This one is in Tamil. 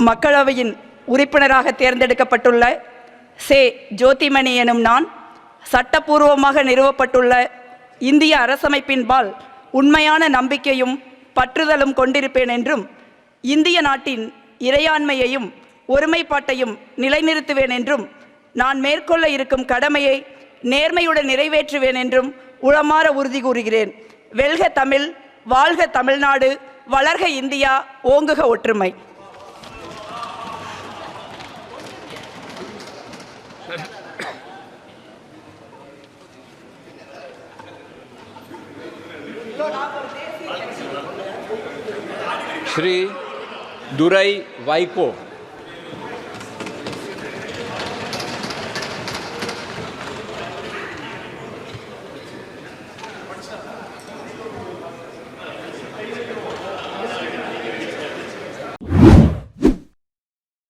மக்களவையின் உறுப்பினராக தேர்ந்தெடுக்கப்பட்டுள்ள சே. ஜோதிமணி எனும் நான் சட்டப்பூர்வமாக நிறுவப்பட்டுள்ள இந்திய அரசமைப்பின்பால் உண்மையான நம்பிக்கையும் பற்றுதலும் கொண்டிருப்பேன் என்றும் இந்திய நாட்டின் இறையாண்மையையும் ஒருமைப்பாட்டையும் நிலைநிறுத்துவேன் என்றும் நான் மேற்கொள்ள இருக்கும் கடமையை நேர்மையுடன் நிறைவேற்றுவேன் என்றும் உளமாற உறுதி கூறுகிறேன். வெல்க தமிழ் வாழ்க தமிழ்நாடு வளர்க இந்தியா ஓங்குக ஒற்றுமை. ஸ்ரீ துரை वाइको